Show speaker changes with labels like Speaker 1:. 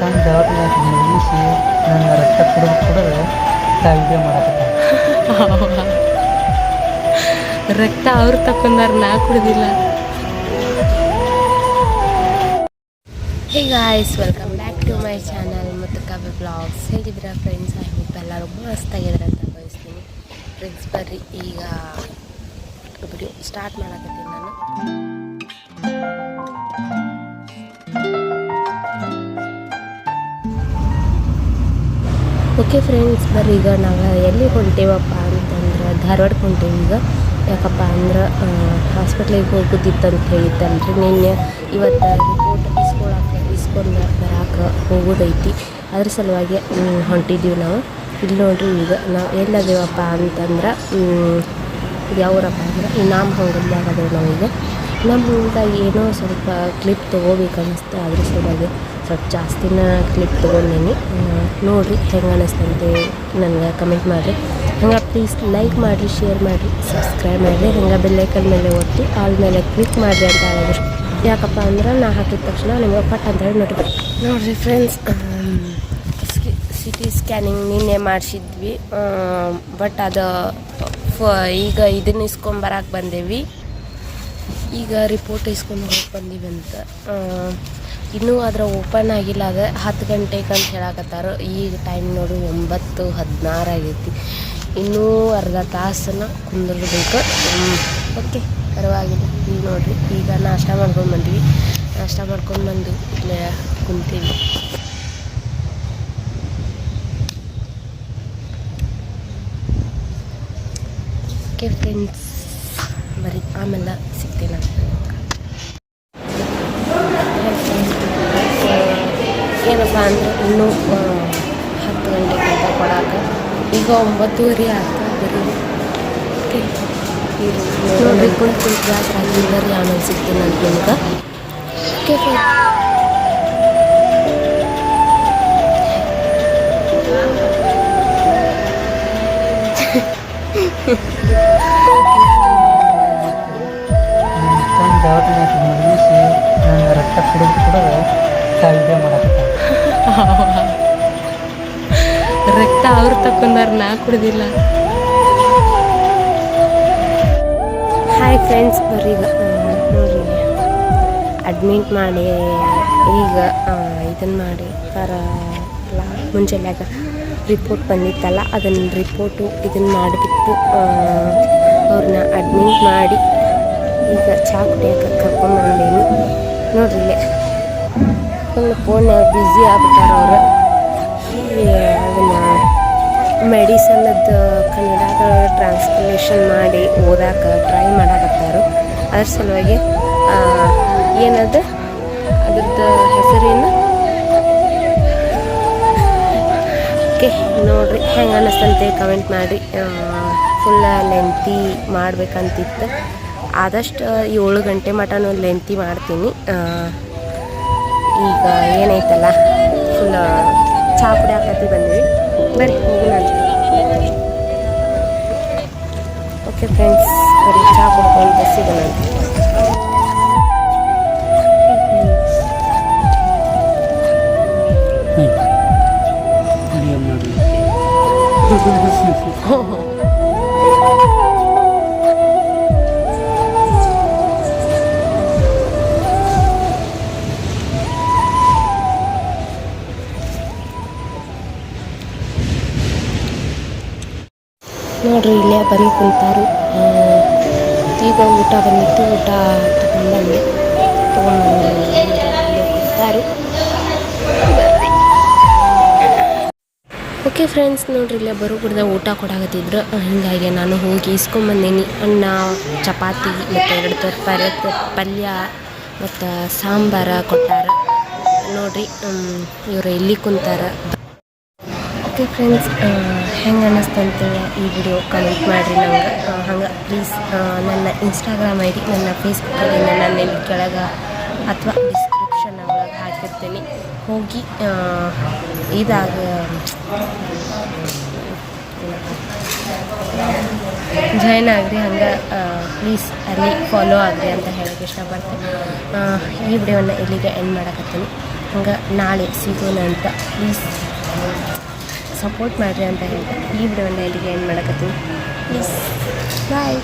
Speaker 1: ತಂದು ಮುಗಿಸಿ ನನ್ನ ರಕ್ತ ಕುಡಿದು ಕುಡಿದು ವಿಡಿಯೋ ಮಾಡಕತ್ತೆ
Speaker 2: ರಕ್ತ ಅವ್ರು ತಕೊಂಡಾರ ನಾ ಕುಡಿದಿಲ್ಲ. ಈಗ ice welcome back to my channel ಮತ್ತು ಕಾವ್ಯ ಬ್ಲಾಗ್ಸ್ ಹೇಗಿದ್ರ ಫ್ರೆಂಡ್ಸ್ ಐ ಹೋಪ್ ಎಲ್ಲರೂ ಮಸ್ತಾಗಿದ್ರೆ ಅಂತ ಬಯಸ್ತೀನಿ ಫ್ರೆಂಡ್ಸ್ ಬರ್ರಿ, ಈಗ ಸ್ಟಾರ್ಟ್ ಮಾಡಕತ್ತೀನಿ ನಾನು. ಓಕೆ ಫ್ರೆಂಡ್ಸ್ ಬರ್ರಿ ಈಗ ನಾವು ಎಲ್ಲಿ ಹೊಂಟೇವಪ್ಪ ಅಂತಂದ್ರೆ ಧಾರವಾಡಕ್ಕೆ ಹೊಂಟೇವಿ ಈಗ. ಯಾಕಪ್ಪ ಅಂದ್ರೆ ಹಾಸ್ಪಿಟ್ಲಿಗೆ ಹೋಗುದಿತ್ತಂತ ಹೇಳಿದ್ದಲ್ರಿ. ನಿನ್ನೆ ಇವತ್ತು ರಿಪೋರ್ಟ್ ಇಸ್ಕೊಳಕ್ಕೆ ಇಸ್ಕೊಂಡು ಬರಕ್ಕೆ ಹೋಗೋದೈತಿ. ಅದ್ರ ಸಲುವಾಗಿ ಹೊಂಟಿದ್ದೀವಿ ನಾವು. ಇಲ್ಲಿ ನೋಡ್ರಿ ಈಗ ನಾವು ಎಲ್ಲದೇವಪ್ಪ ಅಂತಂದ್ರೆ ಯಾವೂರಪ್ಪ ಅಂದ್ರೆ, ಇನಾಮ್ ಹೊಂಗಲ್ದಾಗ ಅದೇವು ನಾವೀಗ ನಮ್ಮ ಊರಾಗ ಏನೋ ಸ್ವಲ್ಪ ಕ್ಲಿಪ್ ತೊಗೋಬೇಕು ಅನ್ನಿಸ್ತು ಅದ್ರ ಸಲುವಾಗಿ ಸ್ವಲ್ಪ ಜಾಸ್ತಿನ ಕ್ಲಿಪ್ ತೊಗೊಂಡೇನಿ. ನೋಡಿರಿ ಹೆಂಗೆ ಅನ್ನಿಸ್ತಂತೆ ನನಗೆ ಕಮೆಂಟ್ ಮಾಡಿರಿ. ಹಂಗೆ ಪ್ಲೀಸ್ ಲೈಕ್ ಮಾಡಿರಿ ಶೇರ್ ಮಾಡಿರಿ ಸಬ್ಸ್ಕ್ರೈಬ್ ಮಾಡಿರಿ. ಹಂಗೆ ಬೆಲ್ಲೈಕನ್ ಮೇಲೆ ಒತ್ತಿ ಆಲ್ ಮೇಲೆ ಕ್ಲಿಕ್ ಮಾಡಿರಿ ಅಂತ ಹೇಳಿದ್ರು. ಯಾಕಪ್ಪ ಅಂದ್ರೆ ನಾ ಹಾಕಿದ ತಕ್ಷಣ ನಿಮಗೆ ಪಟ್ ಅಂತ ಹೇಳಿ ನೋಟಿಫಿಕೇಶನ್ ನೋಡಿರಿ ಫ್ರೆಂಡ್ಸ್ ಸಿ ಟಿ ಸ್ಕ್ಯಾನಿಂಗ್ ನಿನ್ನೆ ಮಾಡಿಸಿದ್ವಿ. ಬಟ್ ಅದು ಈಗ ಇದನ್ನ ಇಸ್ಕೊಂಬರಕ್ಕೆ ಬಂದೇವಿ. ಈಗ ರಿಪೋರ್ಟ್ ಇಸ್ಕೊಂಡು ಹೋಗಿ ಬಂದೀವಿ ಅಂತ. ಇನ್ನೂ ಅದರ ಓಪನ್ ಆಗಿಲ್ಲ, ಅದು ಹತ್ತು ಗಂಟೆಗೆ ಅಂತ ಹೇಳಕತ್ತಾರ. ಈಗ ಟೈಮ್ ನೋಡಿ ಒಂಬತ್ತು ಹದಿನಾರು ಆಗೈತಿ. ಇನ್ನೂ ಅರ್ಧ ತಾಸನ್ನ ಕುಂದಿರ್ಬೇಕು. ಓಕೆ ಪರವಾಗಿಲ್ಲ. ಈಗ ನೋಡಿರಿ, ಈಗ ನಾಷ್ಟ ಮಾಡ್ಕೊಂಡು ಬಂದ್ವಿ. ನಾಷ್ಟ ಮಾಡ್ಕೊಂಡು ಬಂದು ಇಲ್ಲೇ ಕುಂತೀವಿ. ಓಕೆ ಫ್ರೆಂಡ್ಸ್ ಆಮೇಲೆ ಸಿಗ್ತೀನಿ ಏನಪ್ಪ ಅಂದರೆ ಇನ್ನೂ ಹತ್ತು ಗಂಟೆಗೆ ಅಂತ ಕೊಡಾಕ. ಈಗ ಒಂಬತ್ತುವರೆ ಆಗ್ತಾ ಬರೀ. ನೋಡ್ರಿ ಕುಂತು ಕುಂತು ಬೇಸರ ಆಗಿಲ್ಲ ರೀ ಆಮೇಲೆ ಸಿಗ್ತೀನಿ ಅಂತ ನಿಮ್ಗೆ. ಓಕೆ
Speaker 1: ಇಷ್ಟೊಂದು ಮುಗಿಸಿ ನನ್ನ ರಕ್ತ ಕುಡಿದು ಕೂಡ ತಾ ಮಾಡಕ್ಕೆ
Speaker 2: ರಕ್ತ ಅವ್ರು ತಕೊಂಡಾರ ನಾ ಕುಡಿದಿಲ್ಲ. ಹಾಯ್ ಫ್ರೆಂಡ್ಸ್ ಬರ್ರಿ ಈಗ ನೋಡ್ರಿ ಅಡ್ಮಿಟ್ ಮಾಡಿ ಈಗ ಇದನ್ನು ಮಾಡಿ ಥರ ಮುಂಜಾನ್ಯಾಗ ರಿಪೋರ್ಟ್ ಬಂದಿತ್ತಲ್ಲ ಅದನ್ನು ರಿಪೋರ್ಟು ಇದನ್ನು ಮಾಡಿಬಿಟ್ಟು ಅವ್ರನ್ನ ಅಡ್ಮಿಟ್ ಮಾಡಿ ಈಗ ಚಹಾ ಕುಡಿಯೋಕೆ ಕರ್ಕೊಂಬಂದೇನಿ ನೋಡ್ರಿ ಫುಲ್ ಫೋನ್ ಬ್ಯುಸಿ ಆಗ್ಬಿಟ್ಟಾರ ಅವರು. ಅದನ್ನು ಮೆಡಿಸನ್ನದ್ದು ಕನ್ನಡ ಟ್ರಾನ್ಸ್ಲೇಷನ್ ಮಾಡಿ ಓದಾಕ ಟ್ರೈ ಮಾಡಾಕತ್ತಾರು. ಅದ್ರ ಸಲುವಾಗಿ ಏನದು? ಅದ್ರದ್ದು ಹೆಸರೇನು? ಓಕೆ, ನೋಡ್ರಿ ಹೆಂಗೆ ಅನ್ನಿಸ್ತಂತೆ ಕಮೆಂಟ್ ಮಾಡಿ. ಫುಲ್ ಲೆಂತಿ ಮಾಡ್ಬೇಕಂತಿತ್ತು. ಆದಷ್ಟು ಏಳು ಗಂಟೆ ಮಟನೂ ಲೆಂತಿ ಮಾಡ್ತೀನಿ ಈಗ ಏನೈತಲ್ಲ ಫುಲ್ ಚಹಾ ಕುಡಿಯಾಕತ್ತಿ ಬಂದ್ವಿ ಬರ್ರಿ ಹೋಗೋಣ ಓಕೆ ಫ್ರೆಂಡ್ಸ್ ಬರೀ ಚಹಾ ಕುಡ್ಕೊಂಡು ಬಸ್ಸಿಗೆ ನಾನು
Speaker 1: ವಿಡಿಯೋ
Speaker 2: ನೋಡ್ರಿ, ಇಲ್ಲೇ ಬಂದು ಕುಂತಾರು. ಈಗ ಊಟ ಬಂದಿತ್ತು, ಊಟ ತಗೊಂಡ್ಬಂದೆ. ಕುಂತಾರು. ಓಕೆ ಫ್ರೆಂಡ್ಸ್, ನೋಡ್ರಿ, ಇಲ್ಲೇ ಬರೋ ಕೂಡ ಊಟ ಕೊಡಾಕತ್ತಿದ್ರು. ಹಿಂಗಾಗಿ ನಾನು ಹೋಗಿ ಇಸ್ಕೊಂಬಂದೀನಿ. ಅನ್ನ, ಚಪಾತಿ, ಮತ್ತು ಎರಡು ತರಕಾರಿ ಪಲ್ಯ ಮತ್ತು ಸಾಂಬಾರ ಕೊಟ್ಟಾರ. ನೋಡ್ರಿ ಇವರು ಎಲ್ಲಿ ಕುಂತಾರ? ಓಕೆ ಫ್ರೆಂಡ್ಸ್ ಹೆಂಗೆ ಅನ್ನಿಸ್ತಂತೆ ಈ ವಿಡಿಯೋ ಕಮೆಂಟ್ ಮಾಡಿರಿ ನಮ್ಗೆ ಹಂಗೆ ಪ್ಲೀಸ್ ನನ್ನ ಇನ್ಸ್ಟಾಗ್ರಾಮ್ ಐ ಡಿ ನನ್ನ ಫೇಸ್ಬುಕ್ ಐ ಡಿ ನನ್ನ ಇಲ್ಲಿ ಕೆಳಗೆ ಅಥವಾ ಡಿಸ್ಕ್ರಿಪ್ಷನ್ ಒಳಗೆ ಹಾಕಿರ್ತೀನಿ. ಹೋಗಿ ಇದಾಗ ಜಾಯ್ನ್ ಆಗ್ರಿ, ಹಂಗೆ ಪ್ಲೀಸ್ ಅಲ್ಲಿ ಫಾಲೋ ಆಗ್ರಿ ಅಂತ ಹೇಳಕ್ಕೆ ಇಷ್ಟಪಡ್ತೀನಿ. ಈ ವಿಡಿಯೋನ ಇಲ್ಲಿಗೆ ಎಂಡ್ ಮಾಡಕತ್ತೀನಿ. ಹಂಗೆ ನಾಳೆ ಸಿಗೋಣ ಅಂತ ಪ್ಲೀಸ್ ಸಪೋರ್ಟ್ ಮಾಡಿರಿ ಅಂತ ಹೇಳ್ತಾ ಈ ವಿಡಿಯೋನ ಇಲ್ಲಿಗೆ ಏನು ಮಾಡಕತ್ತೀನಿ. ಪ್ಲೀಸ್ ಬಾಯ್